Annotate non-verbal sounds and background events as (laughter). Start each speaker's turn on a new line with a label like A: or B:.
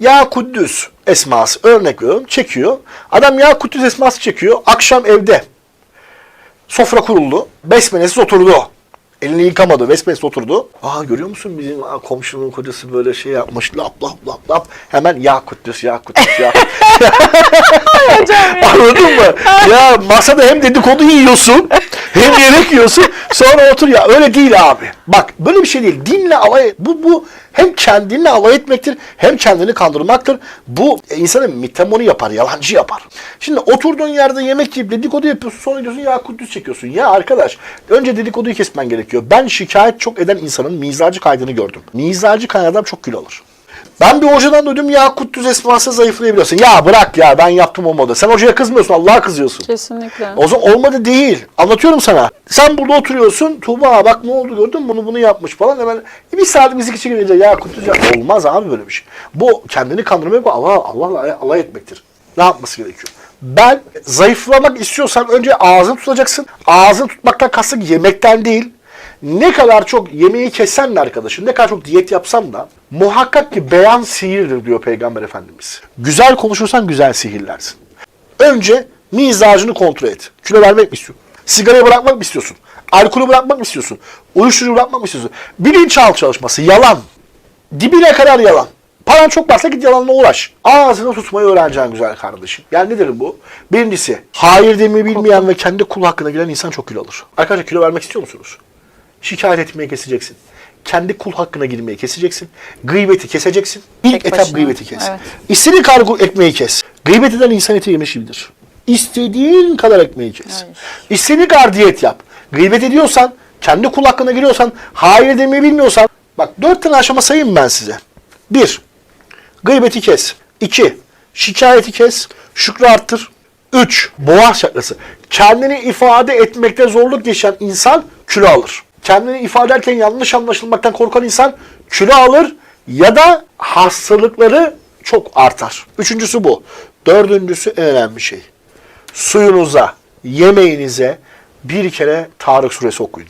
A: Ya Kuddüs esması örnek veriyorum çekiyor. Adam Ya Kuddüs esması çekiyor. Akşam evde sofra kuruldu. Besmelesiz oturdu. Elini yıkamadı. Besmelesiz oturdu. Aa görüyor musun bizim aa, komşunun kocası böyle şey yapmış. Lap lap lap lap. Hemen Ya Kuddüs Ya Kuddüs Ya (laughs) ya masada hem dedikodu yiyorsun hem yemek yiyorsun sonra otur ya öyle değil abi. Bak böyle bir şey değil. Dinle alay bu bu hem kendinle alay etmektir hem kendini kandırmaktır. Bu e, insanı mitemoni yapar, yalancı yapar. Şimdi oturduğun yerde yemek yiyip dedikodu yapıyorsun sonra diyorsun ya kudüs çekiyorsun. Ya arkadaş önce dedikoduyu kesmen gerekiyor. Ben şikayet çok eden insanın mizacı kaydını gördüm. Mizacı kayan adam çok kilo alır. Ben bir hocadan duydum ya Kuddüs esması zayıflayabiliyorsun. Ya bırak ya ben yaptım olmadı. Sen hocaya kızmıyorsun Allah'a kızıyorsun.
B: Kesinlikle.
A: O zaman olmadı değil. Anlatıyorum sana. Sen burada oturuyorsun. Tuğba bak ne oldu gördün mü? bunu bunu yapmış falan. Hemen bir saat müzik için gelince ya Kuddüs ya. Olmaz abi böyle bir şey. Bu kendini kandırmak bu Allah Allah'la alay etmektir. Ne yapması gerekiyor? Ben zayıflamak istiyorsan önce ağzını tutacaksın. Ağzını tutmaktan kastım yemekten değil. Ne kadar çok yemeği kessen de arkadaşım, ne kadar çok diyet yapsam da muhakkak ki beyan sihirdir diyor Peygamber Efendimiz. Güzel konuşursan güzel sihirlersin. Önce mizacını kontrol et. Kilo vermek mi istiyorsun? Sigarayı bırakmak mı istiyorsun? Alkolü bırakmak mı istiyorsun? Uyuşturucu bırakmak mı istiyorsun? Bilinçaltı çalışması, yalan. Dibine kadar yalan. Paran çok varsa git yalanla uğraş. Ağzını tutmayı öğreneceksin güzel kardeşim. Yani nedir bu? Birincisi, hayır demeyi bilmeyen ve kendi kul hakkına giren insan çok kilo alır. Arkadaşlar kilo vermek istiyor musunuz? Şikayet etmeyi keseceksin. Kendi kul hakkına girmeyi keseceksin. Gıybeti keseceksin. İlk
B: Tek
A: etap
B: başına.
A: gıybeti kes.
B: Evet.
A: İstediğin kadar ekmeği kes. Gıybet eden insan eti yemiş gibidir. İstediğin kadar ekmeği kes.
B: Hayır.
A: İstediğin kadar diyet yap. Gıybet ediyorsan, kendi kul hakkına giriyorsan, hayır demeyi bilmiyorsan, bak dört tane aşama sayayım ben size. Bir, gıybeti kes. İki, şikayeti kes. Şükrü arttır. Üç, boğaz çakrası. Kendini ifade etmekte zorluk yaşayan insan kilo alır. Kendini ifade ederken yanlış anlaşılmaktan korkan insan kilo alır ya da hastalıkları çok artar. Üçüncüsü bu. Dördüncüsü en önemli şey. Suyunuza, yemeğinize bir kere Tarık suresi okuyun.